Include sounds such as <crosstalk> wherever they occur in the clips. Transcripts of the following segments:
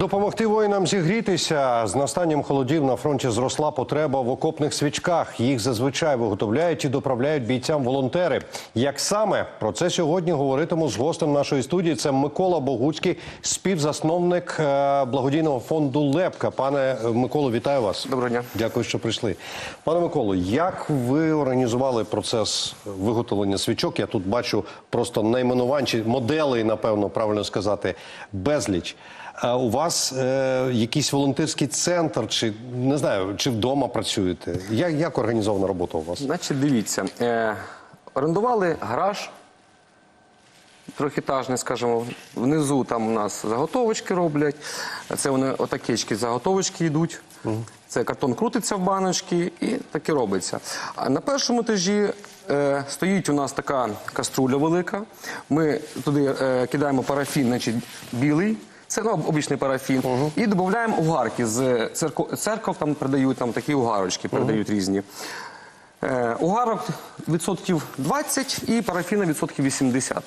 Допомогти воїнам зігрітися з настанням холодів на фронті зросла потреба в окопних свічках. Їх зазвичай виготовляють і доправляють бійцям волонтери. Як саме про це сьогодні говоритиму з гостем нашої студії? Це Микола Богуцький, співзасновник е, благодійного фонду Лепка. Пане Миколо, вітаю вас. Доброго дня. Дякую, що прийшли. Пане Миколо, як ви організували процес виготовлення свічок? Я тут бачу просто найменувань чи моделей, напевно, правильно сказати, безліч. А у вас е, якийсь волонтерський центр, чи не знаю, чи вдома працюєте? Як, як організована робота у вас? Значить, дивіться, е, орендували гараж трьохетажний, скажімо, внизу там у нас заготовочки роблять. Це вони отакечки, заготовочки йдуть. Це картон крутиться в баночки і таке робиться. А на першому етажі е, стоїть у нас така каструля велика. Ми туди е, кидаємо парафін, значить, білий. Це ну, обичний парафін. І додаємо угарки з церков, церков там продають там такі угарочки, продають різні. Е, угарок відсотків 20 і парафіна відсотків 80.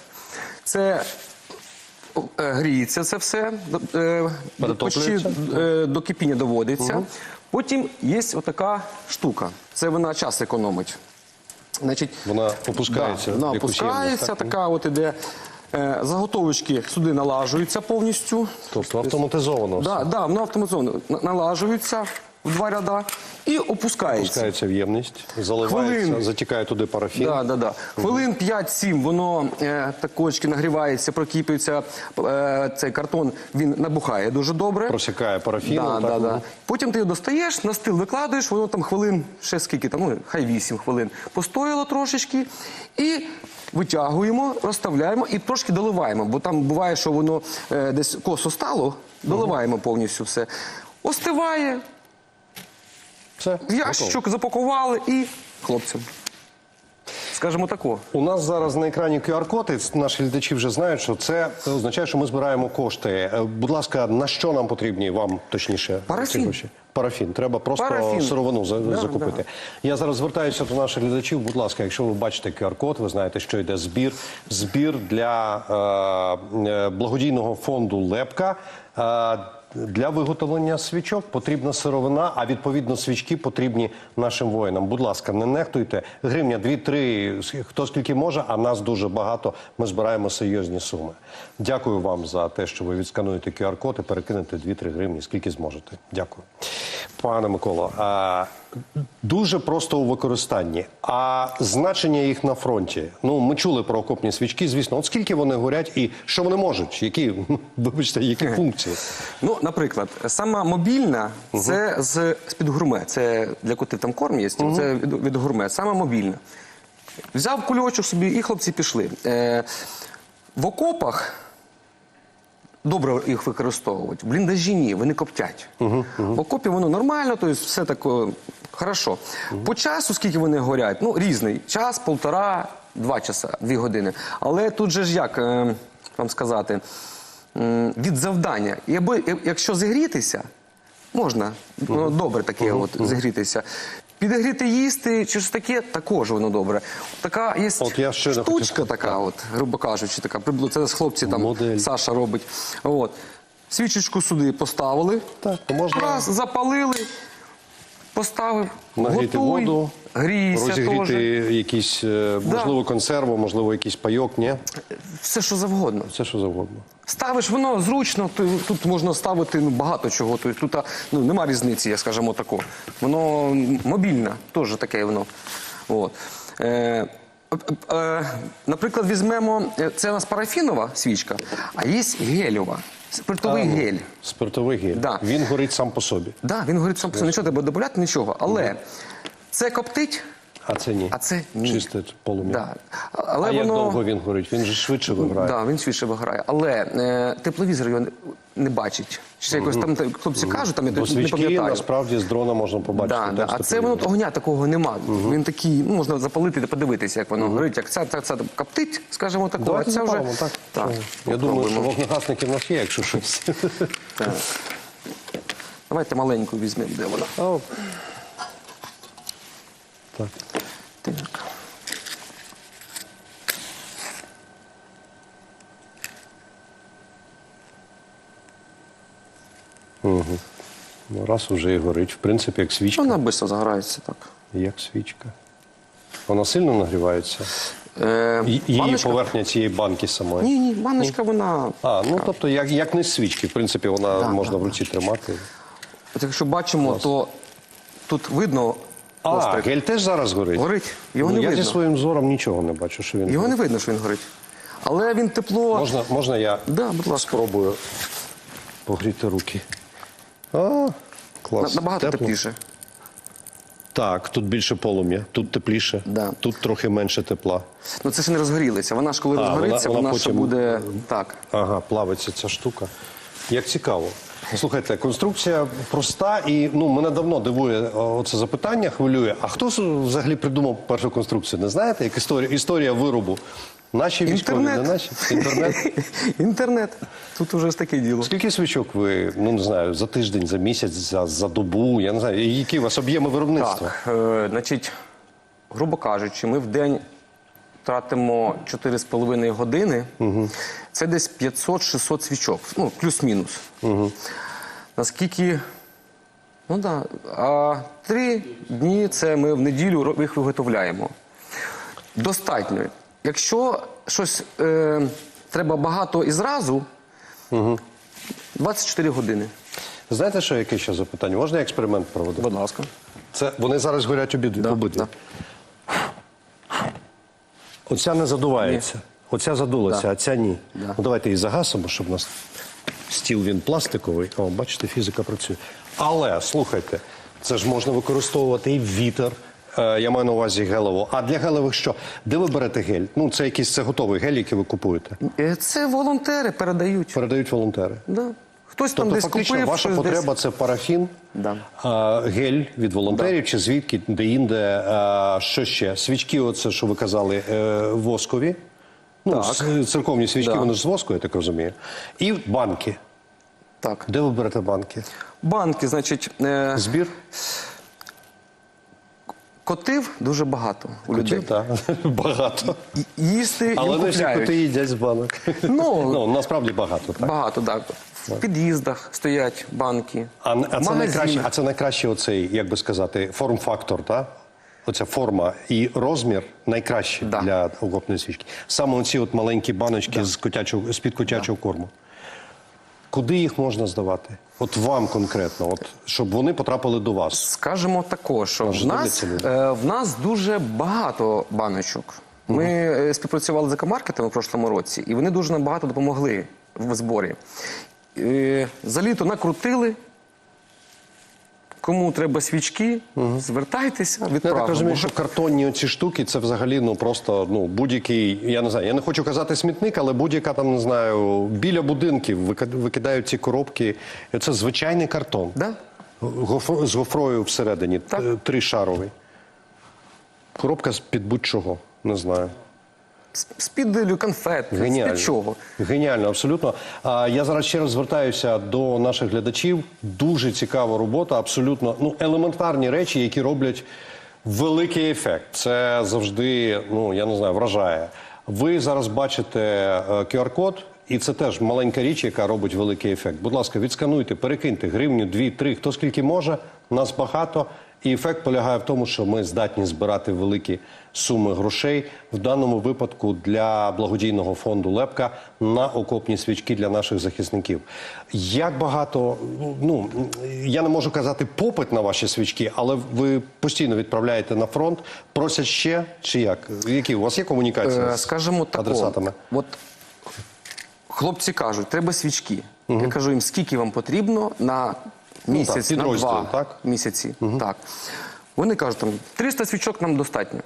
Це е, гріється це все, е, почти, е, до кипіння доводиться. Потім є отака штука. Це вона час економить. Значить, Вона опускається Да, вона опускається, так? така от іде. Е, заготовочки сюди налажуються повністю. Тобто автоматизовано Так, Да, да, воно автоматизовано. На- налажується в два ряда і опускається. Опускається в ємність, заливається, Хвилин. затікає туди парафін. Да, да, да. Хвилин 5-7 воно е, такочки нагрівається, прокипується. Е, цей картон він набухає дуже добре. Просікає парафіном. Да, так? да, да. Потім ти його достаєш, на стіл викладаєш, воно там хвилин, ще скільки там, ну, хай 8 хвилин. Постояло трошечки і витягуємо, розставляємо і трошки доливаємо. Бо там буває, що воно е, десь косо стало, доливаємо повністю все. Остиває, Все, ящичок запакували і хлопцям. Скажімо тако. У нас зараз на екрані QR-код, і наші глядачі вже знають, що це означає, що ми збираємо кошти. Е, Будь ласка, на що нам потрібні вам точніше Парафін. Парафін. Треба просто Парафін. сировину Да, закупити. Я зараз звертаюся до наших глядачів. Будь ласка, якщо ви бачите QR-код, ви знаєте, що йде збір. Збір для е, е, благодійного фонду Лепка. Е, для виготовлення свічок потрібна сировина, а відповідно свічки потрібні нашим воїнам. Будь ласка, не нехтуйте. Гривня 2-3, хто скільки може, а нас дуже багато. Ми збираємо серйозні суми. Дякую вам за те, що ви відскануєте QR-код і перекинете 2-3 гривні, скільки зможете. Дякую. Пане Миколо, а, дуже просто у використанні. А значення їх на фронті. Ну, ми чули про окопні свічки, звісно. От скільки вони горять і що вони можуть? Які, <laughs> вибачте, які функції? Ну, наприклад, сама мобільна це з з-під гурме. Це для котів там корм є, це від, від гурме. Сама мобільна. Взяв кульочок собі, і хлопці пішли. Е, в окопах добре їх використовувати. В бліндажі ні, вони коптять. В окопі воно нормально, тобто все таке хорошо. По часу, скільки вони горять, ну різний. Час, полтора, два часа, дві години. Але тут же ж як е, вам сказати, від завдання. Якщо зігрітися, можна ну, добре таке от зігрітися. Підігріти їсти, чи щось таке, також воно добре. Така є От я ще штучка хотів така, от, грубо кажучи, така. Це з хлопці там Модель. Саша робить. От. Свічечку сюди поставили, Так, можна- раз, запалили, поставив, Нагріти готуй, воду, грійся розігріти теж. якісь, е, можливо, консерву, можливо, якийсь пайок. Ні, Все, що завгодно. все що завгодно. Ставиш воно зручно, тут можна ставити ну, багато чого. Тобто тут ну, нема різниці, я скажімо тако. Воно мобільне, теж таке воно. От. Е, е, наприклад, візьмемо, е, це у нас парафінова свічка, а є гельова, спиртовий А, ну, гель. Спиртовий гель. Да. Він горить сам по собі. Да, він говорить, сам по собі, нічого треба додати, нічого. Але це коптить, А це ні. а це ні. Чисте полум'я. Да. Але а як довго він горить? Він же швидше виграє. Да, він швидше виграє. Але е, тепловізор його не, не бачить. Чи якось там хлопці кажуть, там я Бо не пам'ятаю. насправді з дрона можна побачити. Да, да. А це воно огня такого нема. Він такий, ну можна запалити та подивитися, як воно горить. Як це, це, це коптить, скажімо так. Давайте а це вже так. так. Я думаю, що вогнегасники в нас є, якщо щось. Так. Давайте маленьку візьмемо, де вона. Так. Так. Ну, раз уже і горить. В принципі, як свічка. Вона швидко загорається так. Як свічка. Вона сильно нагрівається. Е, Ї- Її баночка- поверхня цієї банки самої. Ні, ні, баночка вона. А, ну тобто, як, як не свічки, в принципі, вона Да, можна да, в руці тримати. От якщо бачимо, то тут видно А, гель теж зараз горить. Горить. Його ну, не я видно. зі своїм зором нічого не бачу, що він Його горить. не видно, що він горить. Але він тепло. Можна, можна я Да, будь ласка. спробую погріти руки. А, клас. Набагато Тепло. тепліше. Так, тут більше полум'я, тут тепліше, Да. тут трохи менше тепла. Ну це ще не розгорілося. Вона ж коли А, розгориться, вона- вона, вона ще потім- буде так. Ага, плавиться ця штука. Як цікаво. Слухайте, конструкція проста і ну мене давно дивує о, оце запитання, хвилює. А хто взагалі придумав першу конструкцію? Не знаєте, як історія, історія виробу? Наші військові, не наші? Інтернет. <laughs> Інтернет. Тут уже ж таке діло. Скільки свічок ви, ну не знаю, за тиждень, за місяць, за, за добу, я не знаю, які у вас об'єми виробництва? Так, е, значить, грубо кажучи, ми в день тратимо 4,5 години. Це десь 500-600 свічок. Ну, плюс-мінус. Наскільки. Ну так. Да. А три дні це ми в неділю їх виготовляємо. Достатньо. Якщо щось е, треба багато і зразу, 24 години. Знаєте, що яке ще запитання? Можна я експеримент проведу? Будь ласка. Це вони зараз горять обидві. Да, обидві. да. Оця не задувається. Оця задулася, Да. а ця ні. Да. Ну, давайте її загасимо, щоб у нас стіл він пластиковий. О, бачите, фізика працює. Але слухайте, це ж можна використовувати і вітер. Е, я маю на увазі гелево. А для гелевих що? Де ви берете гель? Ну, це якийсь це готовий гель, який ви купуєте. Е, Це волонтери передають. Передають волонтери. Да. Хтось там Тобто, десь фактично, купив. ваша щось потреба десь. це парафін, Да. а, гель від волонтерів чи звідки, де інде, а, що ще? Свічки, оце, що ви казали, е, воскові. Ну, Так. церковні свічки, Да. вони ж з воску, я так розумію. І банки. Так. Де ви берете банки? Банки, значить, е, Збір? котив дуже багато у людей. Котів, так. <laughs> Багато. Їсти Але не всі коти їдять з банок. Ну, ну, насправді багато, так. Багато, так. В під'їздах стоять банки. А, а, це найкраще, а це найкраще оцей, як би сказати, форм-фактор, так? Оця форма і розмір найкращий Да. для окопної свічки. Саме оці от маленькі баночки з котячого, з-під котячого корму. Куди їх можна здавати? От вам конкретно, от, щоб вони потрапили до вас. Скажемо також, що в нас, е, в нас дуже багато баночок. Ми е, співпрацювали з екомаркетами в прошлому році, і вони дуже нам багато допомогли в зборі. Е, За літо накрутили. Кому треба свічки, звертайтеся, Ну, Я так розумію, що картонні оці штуки це взагалі ну просто ну будь-який. Я не знаю, я не хочу казати смітник, але будь-яка там не знаю біля будинків викидають ці коробки. Це звичайний картон. Да? З гофрою всередині, Так. тришаровий. Коробка з під будь-чого, не знаю. З-під конфет, з-під чого. Геніально, абсолютно. А я зараз ще раз звертаюся до наших глядачів. Дуже цікава робота, абсолютно ну елементарні речі, які роблять великий ефект. Це завжди, ну я не знаю, вражає. Ви зараз бачите е, QR-код. І це теж маленька річ, яка робить великий ефект. Будь ласка, відскануйте, перекиньте гривню, дві, три, хто скільки може. Нас багато. І ефект полягає в тому, що ми здатні збирати великі суми грошей в даному випадку для благодійного фонду Лепка на окопні свічки для наших захисників. Як багато, ну я не можу казати попит на ваші свічки, але ви постійно відправляєте на фронт, просять ще чи як? Які у вас є комунікація Е, з Скажімо так, адресатами? от хлопці кажуть, треба свічки. Я кажу їм, скільки вам потрібно на місяць, ну, так, на два так? місяці. Так. Вони кажуть, там, 300 свічок нам достатньо.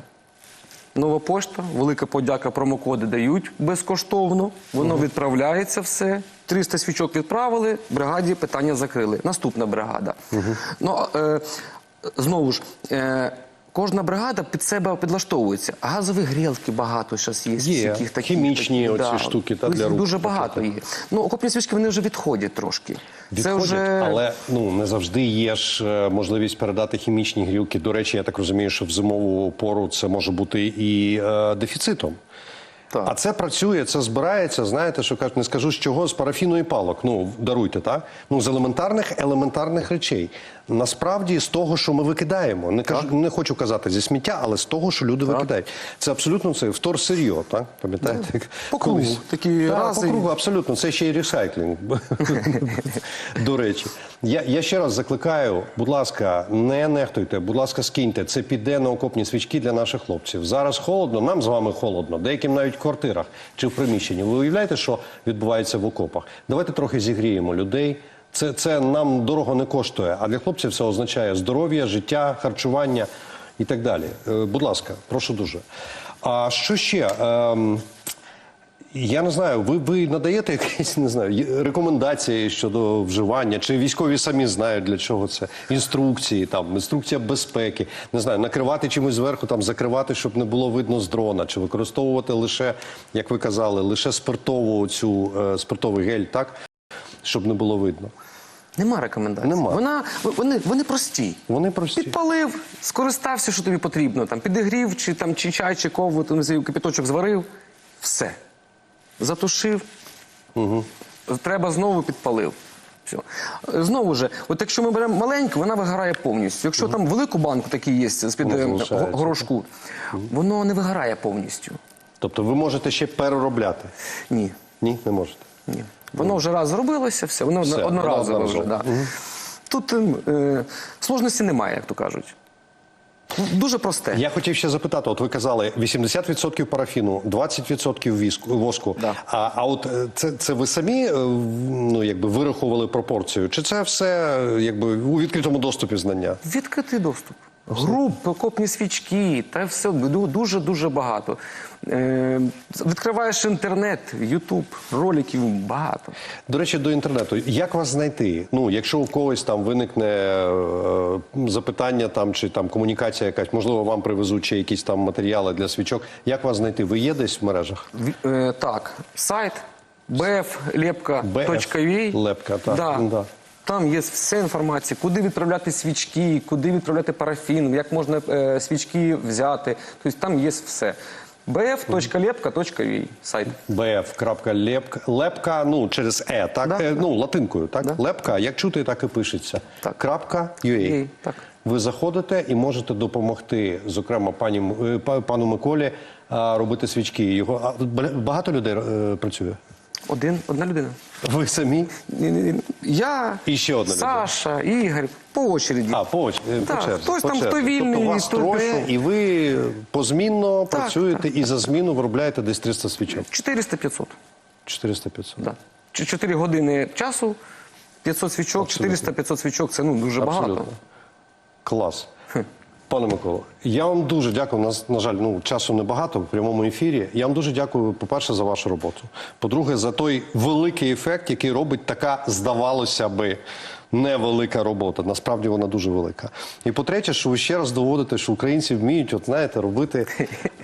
Нова пошта, велика подяка, промокоди дають безкоштовно. Воно відправляється все. 300 свічок відправили, бригаді питання закрили. Наступна бригада. Ну, е, знову ж, е, кожна бригада під себе підлаштовується. Газові грілки багато зараз є. Є. таких, таких, Хімічні таких, оці штуки, та, для рук. Дуже багато є. Ну, окопні свічки вони вже відходять трошки. Це Відходять, вже але ну не завжди є ж е, можливість передати хімічні грілки. До речі, я так розумію, що в зимову пору це може бути і е, дефіцитом. Так. А це працює, це збирається. Знаєте, що кажуть, не скажу з чого, з парафіну і палок. Ну даруйте, так? Ну з елементарних елементарних речей. Насправді з того, що ми викидаємо. Не кажу, не хочу казати зі сміття, але з того, що люди викидають. Це абсолютно це вторсир'йо, так? Пам'ятаєте? як По кругу. Такі Так, рази. по кругу, абсолютно. Це ще й ресайклінг. <laughs> До речі, я, я ще раз закликаю, будь ласка, не нехтуйте, будь ласка, скиньте. Це піде на окопні свічки для наших хлопців. Зараз холодно, нам з вами холодно, деяким навіть в квартирах чи в приміщенні. Ви уявляєте, що відбувається в окопах? Давайте трохи зігріємо людей. Це, це нам дорого не коштує, а для хлопців це означає здоров'я, життя, харчування і так далі. Е, будь ласка, прошу дуже. А що ще? Я не знаю, ви, ви надаєте якісь не знаю, рекомендації щодо вживання, чи військові самі знають для чого це? Інструкції, там, інструкція безпеки, не знаю, накривати чимось зверху, там, закривати, щоб не було видно з дрона, чи використовувати лише, як ви казали, лише спиртову цю е, спиртовий гель, так? Щоб не було видно. Нема рекомендацій. Нема. Вона, вони, вони прості. Вони прості. Підпалив, скористався, що тобі потрібно. Там, підігрів, чи, там, чи чай, чи кову, там, кипяточок зварив. Все. Затушив. Угу. Треба знову підпалив. Все. Знову ж, от якщо ми беремо маленьку, вона вигорає повністю. Якщо там велику банку такі є з-під е, горошку, воно не вигорає повністю. Тобто ви можете ще переробляти? Ні. Ні, не можете. Ні. Воно вже раз зробилося, все, воно Все, одноразово вже. Да. Тут е, сложності немає, як то кажуть. Дуже просте. Я хотів ще запитати: от ви казали 80% парафіну, 20% віску, воску. Да. А, а от е, це, це ви самі е, ну, якби вирахували пропорцію? Чи це все якби у відкритому доступі знання? Відкритий доступ. Груп, окопні свічки, та все дуже дуже багато. Е, відкриваєш інтернет, Ютуб, роликів багато. До речі, до інтернету. Як вас знайти? Ну, якщо у когось там виникне е, запитання там чи там комунікація якась, можливо, вам привезуть чи якісь там матеріали для свічок. Як вас знайти? Ви є десь в мережах? Ві- е, так, сайт bflepka.ua. Лепка, так. Да. Да. Там є вся інформація, куди відправляти свічки, куди відправляти парафін, як можна е, свічки взяти. Тобто там є все. bf.lepka.ua сайт. bf.lepka, ну, через е, так? Да, Е, да. ну, латинкою, так? Да. Лепка, як чути, так і пишеться. Так. Крапка UA. UA, так. Ви заходите і можете допомогти, зокрема, пані, М- е, па- пану Миколі а, робити свічки. Його, а, тут багато людей е, працює? Один, одна людина. Ви самі? Я, І ще одна людина. Саша, Ігор, по очереді. А, по, оч- е, по Так, черзі. хтось по там, черзі. хто вільний, Тобто вас хто троє, де. і ви позмінно Так, працюєте і за зміну виробляєте десь 300 свічок. 400-500. 400-500. Да. Ч- 4 години часу, 500 свічок, 400-500 свічок це ну, дуже багато. Клас. Пане Миколо, я вам дуже дякую. У нас, на жаль, ну, часу небагато в прямому ефірі. Я вам дуже дякую, по-перше, за вашу роботу. По-друге, за той великий ефект, який робить така, здавалося би, невелика робота. Насправді вона дуже велика. І по-третє, що ви ще раз доводите, що українці вміють, от знаєте, робити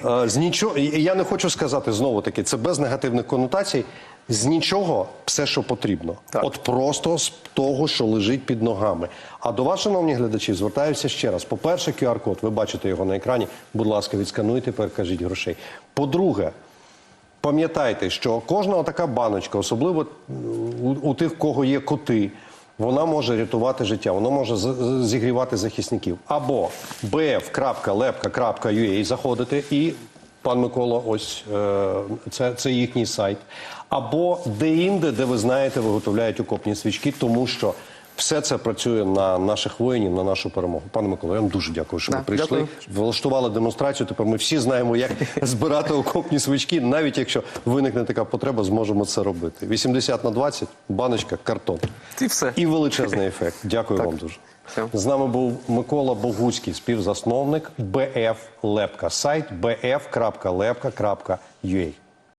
е, з нічого. Я не хочу сказати знову таки, це без негативних конотацій. З нічого все, що потрібно. Так. От просто з того, що лежить під ногами. А до вас, шановні глядачі, звертаюся ще раз. По-перше, QR-код, ви бачите його на екрані. Будь ласка, відскануйте, перекажіть грошей. По-друге, пам'ятайте, що кожна така баночка, особливо у, у тих, кого є коти, вона може рятувати життя, вона може зігрівати захисників. Або bf.lepka.ua заходите і. Пан Микола, ось е, це, це їхній сайт. Або де-інде, де ви знаєте, виготовляють окопні свічки, тому що все це працює на наших воїнів, на нашу перемогу. Пане Микола, я вам дуже дякую, що Да, ви прийшли. дякую. Влаштували демонстрацію. Тепер ми всі знаємо, як <laughs> збирати окопні свічки. Навіть якщо виникне така потреба, зможемо це робити. 80 на 20, баночка, картон. І все. І величезний ефект. Дякую вам дуже. Все. З нами був Микола Богуцький, співзасновник БФ Лепка. Сайт bf.lepka.ua.